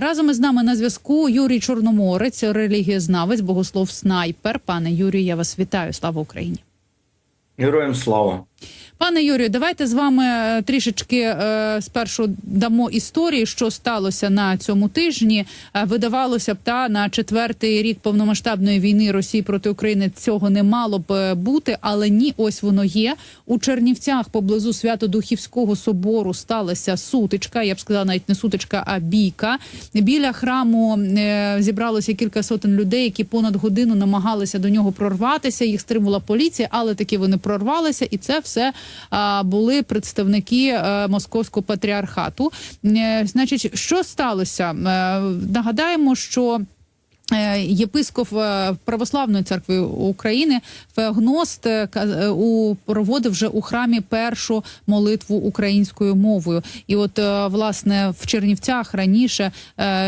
Разом із нами на зв'язку Юрій Чорноморець, релігієзнавець, богослов снайпер. Пане Юрію, я вас вітаю. Слава Україні. Героям слава. Пане Юрію, давайте з вами е, трішечки е, спершу дамо історії, що сталося на цьому тижні. Е, видавалося б, та на четвертий рік повномасштабної війни Росії проти України цього не мало б е, бути, але ні, ось воно є у Чернівцях поблизу Свято-Духівського собору. Сталася сутичка. Я б сказала, навіть не сутичка, а бійка. Біля храму е, зібралося кілька сотень людей, які понад годину намагалися до нього прорватися. Їх стримувала поліція, але таки вони прорвалися, і це все а, були представники е, московського патріархату. Е, Значить, що сталося? Е, Нагадаємо, що. Е, Єпископ е, Православної церкви України Феогност е, у проводив вже у храмі першу молитву українською мовою. І от власне в Чернівцях раніше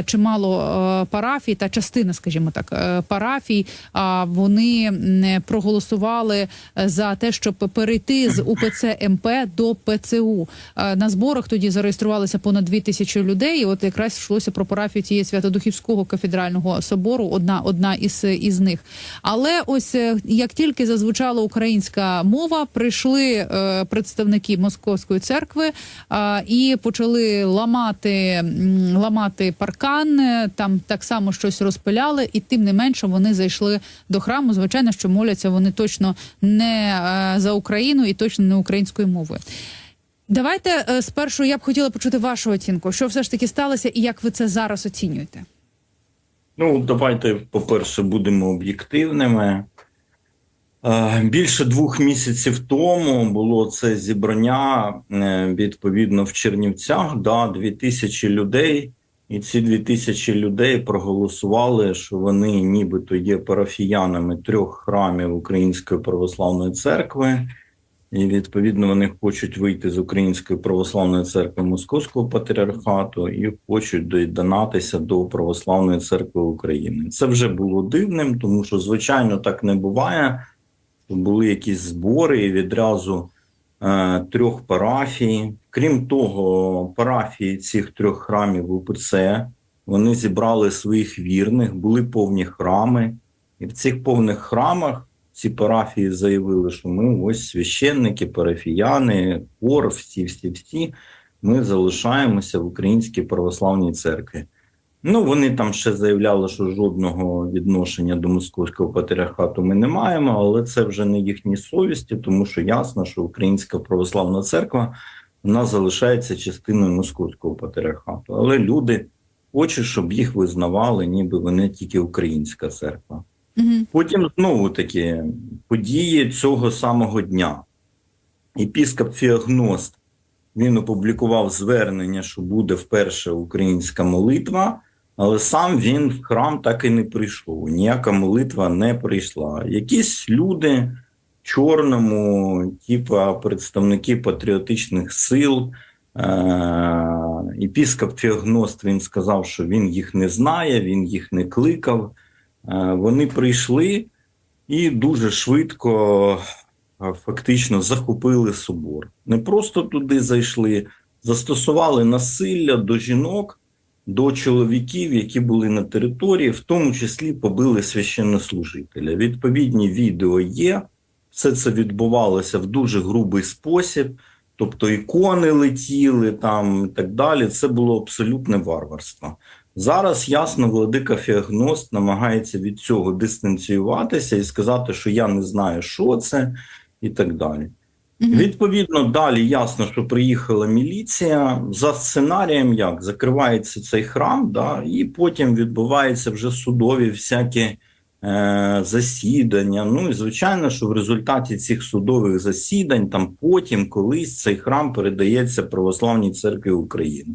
чимало парафій та частина, скажімо так, парафій. А вони проголосували за те, щоб перейти з УПЦ МП до ПЦУ. На зборах тоді зареєструвалося понад дві тисячі людей. І от якраз йшлося про парафію цієї Святодухівського кафедрального собору. Одна одна із із них. Але ось е, як тільки зазвучала українська мова, прийшли е, представники московської церкви е, і почали ламати, ламати паркан. е, Там так само щось розпиляли, і тим не менше вони зайшли до храму. Звичайно, що моляться вони точно не е, за Україну і точно не українською мовою. Давайте е, спершу я б хотіла почути вашу оцінку, що все ж таки сталося, і як ви це зараз оцінюєте. Ну, давайте, по-перше, будемо об'єктивними. Е, Більше двох місяців тому було це зібрання е, відповідно в Чернівцях. Да, дві тисячі людей, і ці дві тисячі людей проголосували, що вони нібито є парафіянами трьох храмів Української православної церкви. І відповідно вони хочуть вийти з Української православної церкви Московського патріархату і хочуть доєднатися до Православної церкви України. Це вже було дивним, тому що звичайно так не буває. Були якісь збори і відразу е, трьох парафій. Крім того, парафії цих трьох храмів УПЦ вони зібрали своїх вірних, були повні храми, і в цих повних храмах ці парафії заявили, що ми ось священники, парафіяни, хор, всі, всі, всі. Ми залишаємося в Українській православній церкві. Ну, вони там ще заявляли, що жодного відношення до московського патріархату ми не маємо, але це вже не їхні совісті, тому що ясно, що Українська православна церква вона залишається частиною московського патріархату. Але люди хочуть, щоб їх визнавали, ніби вони тільки українська церква. Угу. Потім знову таки події цього самого дня. Епіскоп Фіагност він опублікував звернення, що буде вперше українська молитва, але сам він в храм так і не прийшов. Ніяка молитва не прийшла. Якісь люди в чорному, типа представники патріотичних сил. Епіскоп Фіагност він сказав, що він їх не знає, він їх не кликав. Е, Вони прийшли і дуже швидко е, фактично захопили собор. Не просто туди зайшли, застосували насилля до жінок, до чоловіків, які були на території, в тому числі побили священнослужителя. Відповідні відео є. Все це відбувалося в дуже грубий спосіб. Тобто ікони летіли там і так далі. Це було абсолютне варварство. Зараз ясно, владика Феогност намагається від цього дистанціюватися і сказати, що я не знаю, що це, і так далі. Угу. Відповідно, далі ясно, що приїхала міліція. За сценарієм, як закривається цей храм, да, і потім відбуваються вже судові всякі е, засідання. Ну і звичайно, що в результаті цих судових засідань там потім колись цей храм передається Православній церкві України.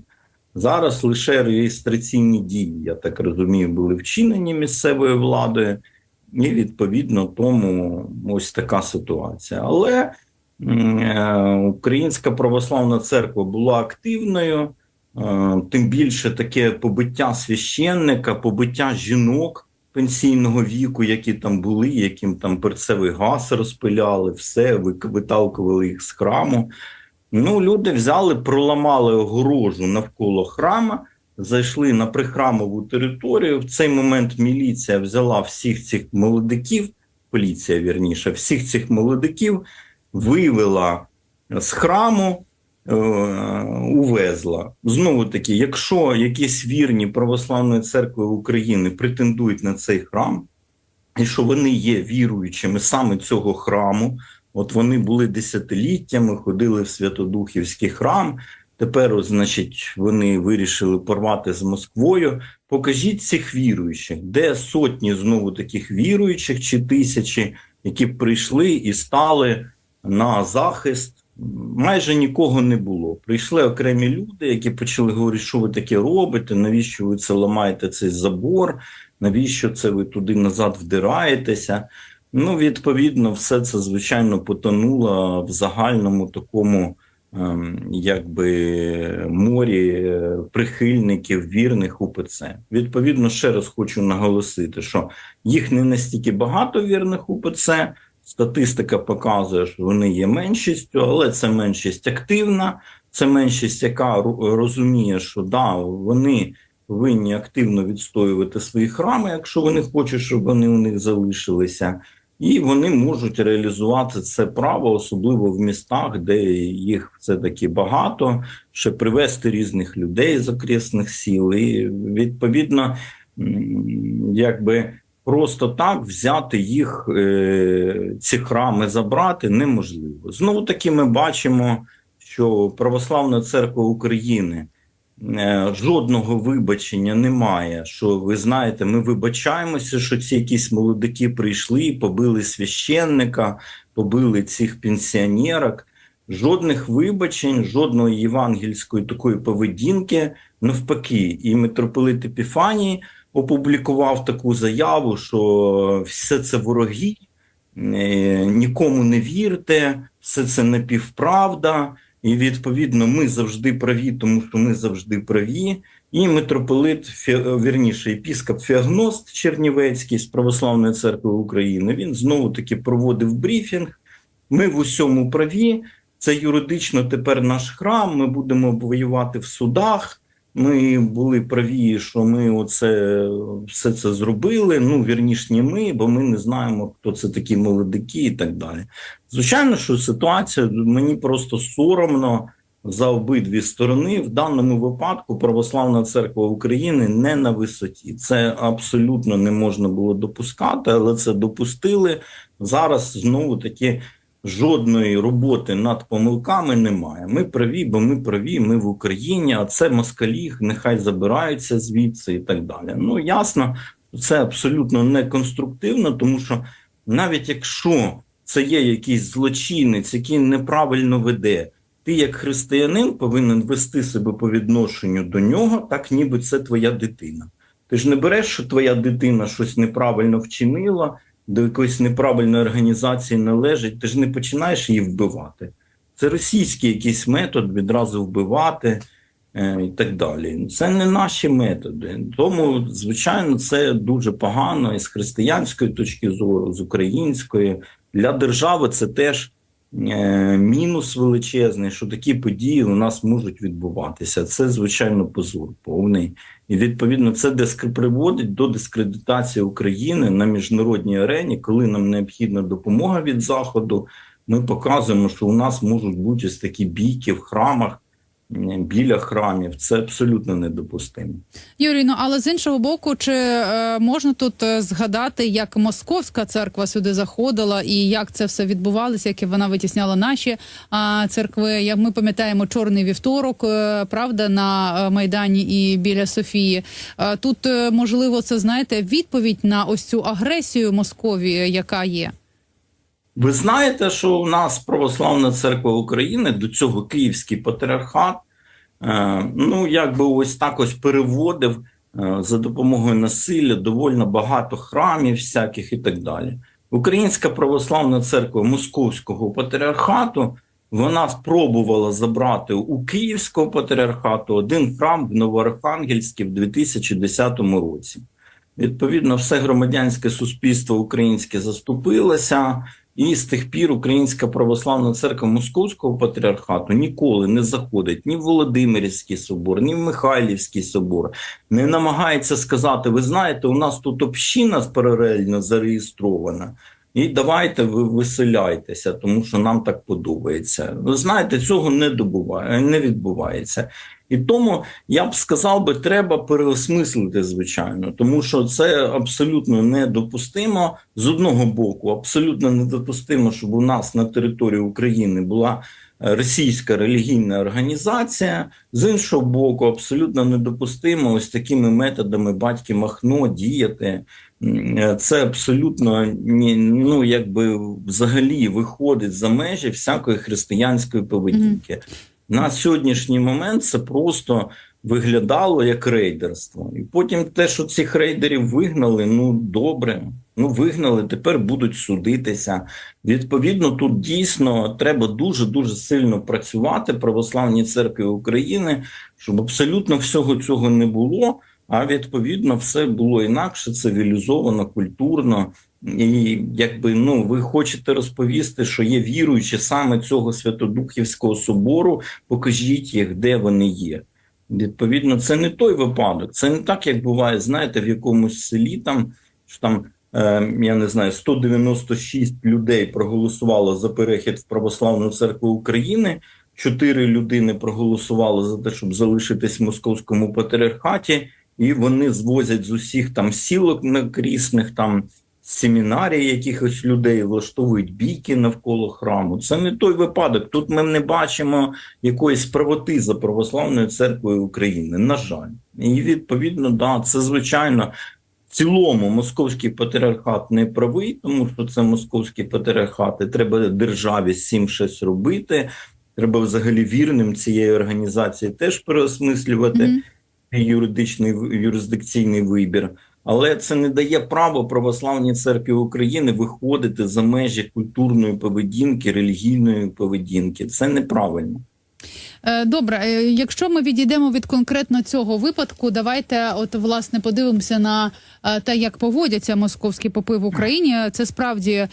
Зараз лише реєстраційні дії, я так розумію, були вчинені місцевою владою, і відповідно тому ось така ситуація. Але е, Українська православна церква була активною, е, тим більше таке побиття священника, побиття жінок пенсійного віку, які там були, яким там перцевий газ розпиляли, все виталкували їх з храму. Ну, люди взяли, проламали огорожу навколо храма, зайшли на прихрамову територію. В цей момент міліція взяла всіх цих молодиків, поліція вірніше, всіх цих молодиків вивела з храму, е, увезла. Знову таки, якщо якісь вірні православної церкви України претендують на цей храм, і що вони є віруючими саме цього храму, от вони були десятиліттями, ходили в Святодухівський храм. Тепер, значить, вони вирішили порвати з Москвою. Покажіть цих віруючих, де сотні знову таких віруючих чи тисячі, які прийшли і стали на захист. Майже нікого не було. Прийшли окремі люди, які почали говорити, що ви таке робите, навіщо ви це ламаєте цей забор, навіщо це ви туди назад вдираєтеся. Ну, відповідно, все це звичайно потонуло в загальному такому ем, якби морі е, прихильників вірних УПЦ. Відповідно, ще раз хочу наголосити, що їх не настільки багато вірних УПЦ. Статистика показує, що вони є меншістю, але це меншість активна, це меншість, яка розуміє, що да, вони повинні активно відстоювати свої храми, якщо вони хочуть, щоб вони у них залишилися, і вони можуть реалізувати це право, особливо в містах, де їх все таки багато, ще привести різних людей з окресних сіл. І відповідно, якби просто так взяти їх, е, ці храми забрати неможливо. Знову таки, ми бачимо, що Православна церква України жодного вибачення немає. Що ви знаєте, ми вибачаємося, що ці якісь молодики прийшли, і побили священника, побили цих пенсіонерок. Жодних вибачень, жодної євангельської такої поведінки. Навпаки, і митрополит Епіфаній опублікував таку заяву, що все це вороги, е, нікому не вірте, все це напівправда. І відповідно ми завжди праві, тому що ми завжди праві. І митрополит, Фе- вірніше, епіскоп Феогност Чернівецький з Православної церкви України. Він знову таки проводив брифінг. Ми в усьому праві. Це юридично тепер наш храм. Ми будемо воювати в судах. Ми були праві, що ми оце все це зробили. Ну вірніш, не ми, бо ми не знаємо, хто це такі молодики і так далі. Звичайно, що ситуація мені просто соромно за обидві сторони. В даному випадку Православна церква України не на висоті. Це абсолютно не можна було допускати, але це допустили. Зараз знову таки жодної роботи над помилками немає. Ми праві, бо ми праві, ми в Україні, а це москалі, нехай забираються звідси і так далі. Ну ясно, це абсолютно не конструктивно, тому що навіть якщо це є якийсь злочинець, який неправильно веде, ти як християнин повинен вести себе по відношенню до нього, так ніби це твоя дитина. Ти ж не береш, що твоя дитина щось неправильно вчинила, до якоїсь неправильної організації належить, ти ж не починаєш її вбивати. Це російський якийсь метод відразу вбивати е, і так далі. Це не наші методи. Тому, звичайно, це дуже погано і з християнської точки зору, з української. Для держави це теж мінус величезний, що такі події у нас можуть відбуватися. Це, звичайно, позор повний. І відповідно це диск... приводить до дискредитації України на міжнародній арені, коли нам необхідна допомога від Заходу. Ми показуємо, що у нас можуть бути ось такі бійки в храмах біля храмів. Це абсолютно недопустимо. Юрій, ну але з іншого боку, чи е, можна тут е, згадати, як Московська церква сюди заходила і як це все відбувалося, як вона витісняла наші а, церкви? Як ми пам'ятаємо, чорний вівторок, е, правда, на е, майдані і біля Софії. Е, тут е, можливо, це знаєте відповідь на ось цю агресію Московії, яка є. Ви знаєте, що у нас Православна церква України до цього Київський патріархат, е, ну якби ось так ось переводив е, за допомогою насилля доволі багато храмів, всяких і так далі. Українська православна церква Московського патріархату вона спробувала забрати у Київського патріархату один храм в Новоархангельській в 2010 році. Відповідно, все громадянське суспільство українське заступилося. І з тих пір Українська православна церква Московського патріархату ніколи не заходить ні в Володимирський собор, ні в Михайлівський собор, не намагається сказати: ви знаєте, у нас тут община паралельно зареєстрована. І давайте ви виселяйтеся, тому що нам так подобається. Ви знаєте, цього не добуває, не відбувається. І тому я б сказав би, треба переосмислити, звичайно, тому що це абсолютно недопустимо з одного боку, абсолютно недопустимо, щоб у нас на території України була е, російська релігійна організація. З іншого боку, абсолютно недопустимо ось такими методами батьки Махно діяти. Е, Це абсолютно ну якби взагалі виходить за межі всякої християнської поведінки. На сьогоднішній момент це просто виглядало як рейдерство. І потім те, що цих рейдерів вигнали, ну добре. Ну, вигнали, тепер будуть судитися. Відповідно, тут дійсно треба дуже дуже сильно працювати православній церкві України, щоб абсолютно всього цього не було. А відповідно, все було інакше, цивілізовано, культурно. І якби ну ви хочете розповісти, що є віруючі саме цього Святодухівського собору, покажіть їх, де вони є. Відповідно, це не той випадок. Це не так, як буває, знаєте, в якомусь селі там що там. е, Я не знаю, 196 людей проголосувало за перехід в Православну церкву України. Чотири людини проголосували за те, щоб залишитись в московському патріархаті, і вони звозять з усіх там сілок накрісних, там семінарій якихось людей, влаштовують бійки навколо храму. Це не той випадок. Тут ми не бачимо якоїсь правоти за православною церквою України. На жаль, і відповідно, да, це звичайно. В цілому московський патріархат не правий, тому що це московський патріархат, і треба державі з цим щось робити. Треба взагалі вірним цієї організації теж переосмислювати Мгм. Юридичний юрисдикційний вибір. Але це не дає право православній церкві України виходити за межі культурної поведінки, релігійної поведінки. Це неправильно. Е, Добре, е, якщо ми відійдемо від конкретно цього випадку, давайте от власне подивимося на е, те, як поводяться московські попи в Україні. Це справді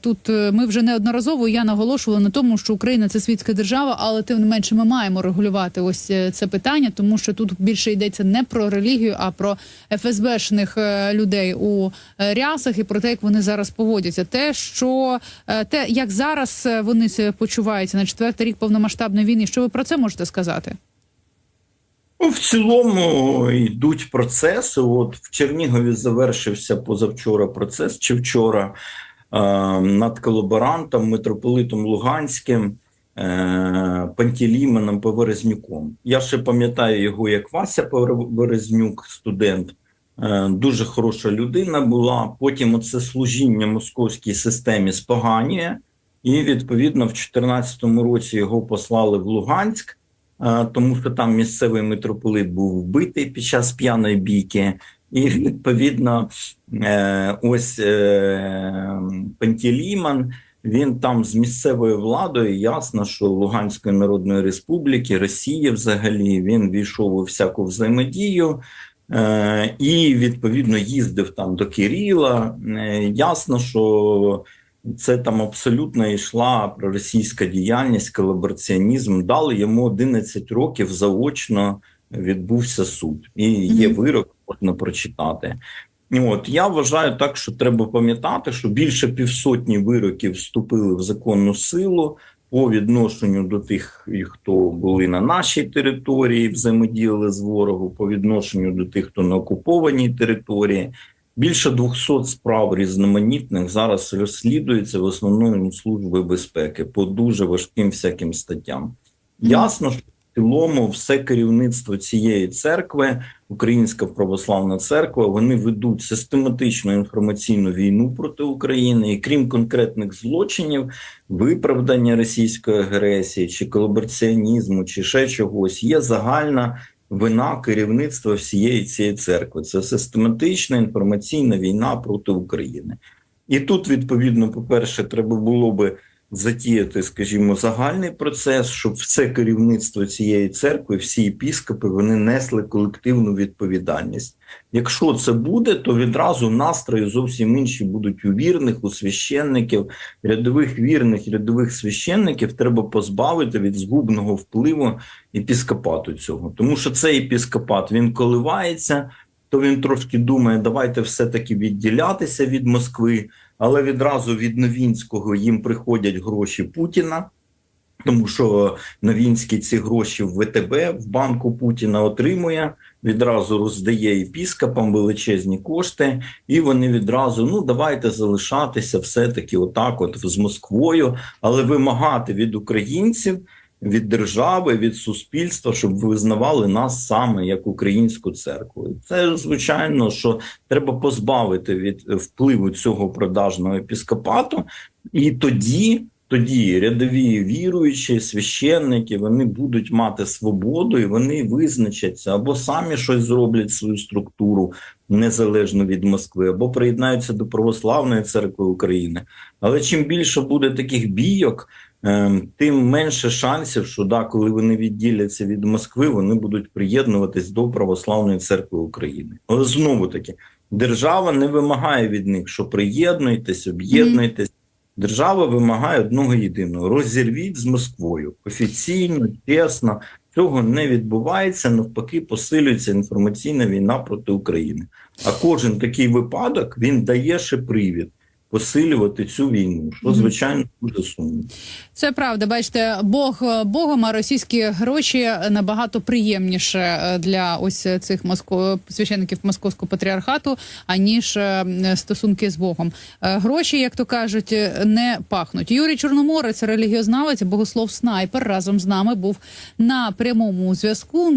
тут ми вже неодноразово я наголошувала на тому, що Україна це світська держава, але тим не менше ми маємо регулювати ось це питання, тому що тут більше йдеться не про релігію, а про ФСБшних людей у рясах і про те, як вони зараз поводяться. Те, що те, як зараз вони почуваються на четвертий рік повномасштабної війни, що ви про це можете сказати? Ну, в цілому йдуть процеси. От в Чернігові завершився позавчора процес чи вчора е, над колаборантом, митрополитом Луганським, е, Пантелеймоном Поверезнюком. Я ще пам'ятаю його як Вася Поверезнюк, студент. Е, Дуже хороша людина була. Потім оце служіння московській системі споганює, і відповідно в 2014 році його послали в Луганськ. Е, тому що там місцевий митрополит був вбитий під час п'яної бійки, і відповідно е, ось е, Пантелеймон, він там з місцевою владою ясно, що Луганської Народної Республіки, Росії взагалі він війшов у всяку взаємодію. І відповідно їздив там до Кирила. Ясно, що це там абсолютно йшла проросійська діяльність, колабораціонізм. Дали йому 11 років заочно відбувся суд, і є вирок, можна прочитати. От я вважаю так, що треба пам'ятати, що більше півсотні вироків вступили в законну силу по відношенню до тих, хто були на нашій території, взаємодіяли з ворогом, по відношенню до тих, хто на окупованій території. Більше 200 справ різноманітних зараз розслідується в основному служби безпеки по дуже важким всяким статтям. Ясно, що в цілому все керівництво цієї церкви, Українська православна церква, вони ведуть систематичну інформаційну війну проти України, і крім конкретних злочинів, виправдання російської агресії чи колабораціонізму, чи ще чогось, є загальна вина керівництва всієї цієї церкви. Це систематична інформаційна війна проти України. І тут, відповідно, по-перше, треба було би затіяти, скажімо, загальний процес, щоб все керівництво цієї церкви, всі єпіскопи, вони несли колективну відповідальність. Якщо це буде, то відразу настрої зовсім інші будуть у вірних, у священників, рядових вірних, рядових священників треба позбавити від згубного впливу епіскопату цього. Тому що цей епіскопат він коливається, то він трошки думає, давайте все-таки відділятися від Москви, але відразу від Новінського їм приходять гроші Путіна. Тому що Новінський ці гроші в ВТБ в банку Путіна отримує, відразу роздає епіскопам величезні кошти, і вони відразу ну давайте залишатися все-таки отак, от з Москвою, але вимагати від українців, від держави, від суспільства, щоб визнавали нас саме як українську церкву. Це звичайно, що треба позбавити від впливу цього продажного епіскопату, і тоді. Тоді рядові віруючі, священники, вони будуть мати свободу і вони визначаться або самі щось зроблять свою структуру незалежно від Москви, або приєднаються до православної церкви України. Але чим більше буде таких бійок, тим менше шансів, що да, коли вони відділяться від Москви, вони будуть приєднуватись до православної церкви України. Але знову таки, держава не вимагає від них, що приєднуйтесь, об'єднуйтесь. Держава вимагає одного єдиного: розірвіть з Москвою офіційно, чесно. Цього не відбувається. Навпаки, посилюється інформаційна війна проти України. А кожен такий випадок він дає ще привід посилювати цю війну, що звичайно дуже сумно. Це правда. Бачите, Бог Богом, а російські гроші набагато приємніше е, для ось цих моско... священиків московського патріархату, аніж е, стосунки з Богом. Е, Гроші, як то кажуть, не пахнуть. Юрій Чорноморець, релігіознавець, богослов снайпер, разом з нами був на прямому зв'язку.